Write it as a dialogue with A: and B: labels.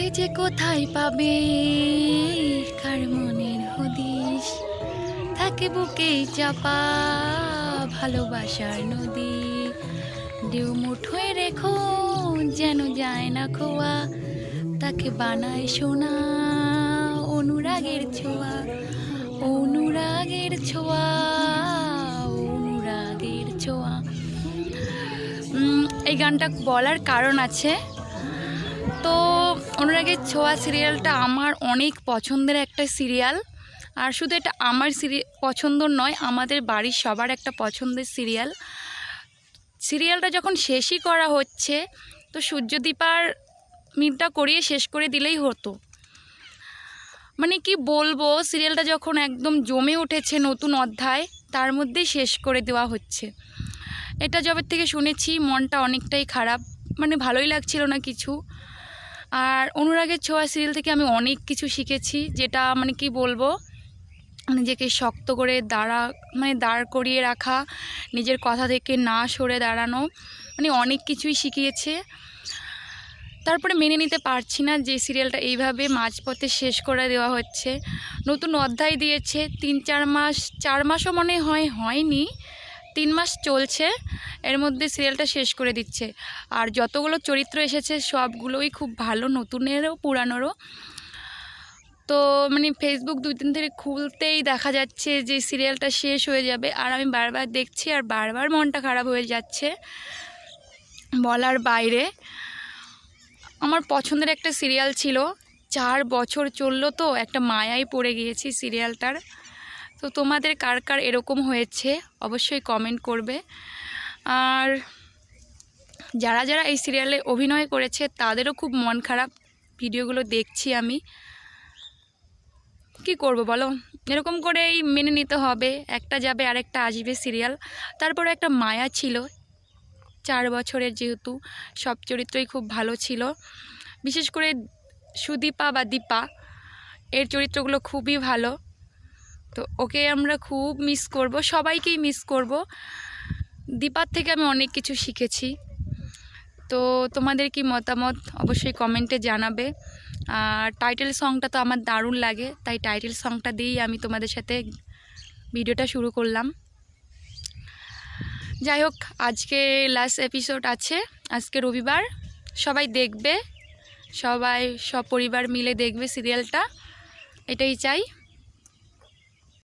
A: তাকে যে কোথায় পাবে? কার মনের হদিশ? থাকে বুকেই চাপা ভালোবাসার নদী। ঢেউ মুঠোয় রেখো, যেন যায় না খোয়া। তাকে বানায় সোনা, অনুরাগের ছোঁয়া। অনুরাগের ছোঁয়া অনুরাগের ছোঁয়া। এই গানটা বলার কারণ আছে। তো অনুরাগের ছোঁয়া সিরিয়ালটা আমার অনেক পছন্দের একটা সিরিয়াল। আর শুধু এটা আমার সিরি, পছন্দ নয়, আমাদের বাড়ির সবার একটা পছন্দের সিরিয়াল। সিরিয়ালটা যখন শেষই করা হচ্ছে, তো সূর্যদীপার মিটটা করিয়ে শেষ করে দিলেই হতো। মানে কি বলব, সিরিয়ালটা যখন একদম জমে উঠেছে নতুন অধ্যায়, তার মধ্যেই শেষ করে দেওয়া হচ্ছে। এটা যবে থেকে শুনেছি, মনটা অনেকটাই খারাপ। মানে ভালোই লাগছিল না কিছু। আর অনুরাগের ছোঁয়া সিরিয়াল থেকে আমি অনেক কিছু শিখেছি, যেটা মানে কি বলব, নিজেকে শক্ত করে দাঁড়া মানে দাঁড় করিয়ে রাখা, নিজের কথা থেকে না সরে দাঁড়ানো মানে অনেক কিছুই শিখিয়েছে। তারপরে মেনে নিতে পারছি না যে সিরিয়ালটা এইভাবে মাঝপথে শেষ করে দেওয়া হচ্ছে। নতুন অধ্যায় দিয়েছে, তিন, চার মাস, চার মাসও মনে হয় হয়নি। তিন মাস চলছে, এর মধ্যে সিরিয়ালটা শেষ করে দিচ্ছে। আর যতগুলো চরিত্র এসেছে, সবগুলোই খুব ভালো, নতুনেরও, পুরানোরও। তো মানে ফেসবুক দুই দিন ধরে খুলতেই দেখা যাচ্ছে যে সিরিয়ালটা শেষ হয়ে যাবে। আর আমি বারবার দেখছি আর বারবার মনটা খারাপ হয়ে যাচ্ছে বলার বাইরে। আমার পছন্দের একটা সিরিয়াল ছিল, চার বছর চলল তো, একটা মায়াই পড়ে গিয়েছি সিরিয়ালটার তো তোমাদের কার কার এরকম হয়েছে অবশ্যই কমেন্ট করবে। আর যারা যারা এই সিরিয়ালে অভিনয় করেছে, তাদেরও খুব মন খারাপ। ভিডিওগুলো দেখছি আমি। কি করব বলো? এরকম করেই মেনে নিতে হবে। একটা যাবে, আরেকটা আসবে সিরিয়াল তারপরে একটা মায়া ছিল। চার বছরের যেহেতু, সব চরিত্রই খুব ভালো ছিল। বিশেষ করে সুদীপা বা দীপা, এর চরিত্রগুলো খুবই ভালো। তো ওকে আমরা খুব মিস করব, সবাইকেই মিস করব। দীপার থেকে আমি অনেক কিছু শিখেছি। তো তোমাদের কি মতামত? অবশ্যই কমেন্টে জানাবে। আর টাইটেল সংটা তো আমার দারুণ লাগে, তাই টাইটেল সংটা দিয়েই আমি তোমাদের সাথে ভিডিওটা শুরু করলাম। যাই হোক, আজকে লাস্ট এপিসোড আছে, আজকে রবিবার। সবাই দেখবে, সবাই সব পরিবার মিলে দেখবে সিরিয়ালটা এটাই চাই।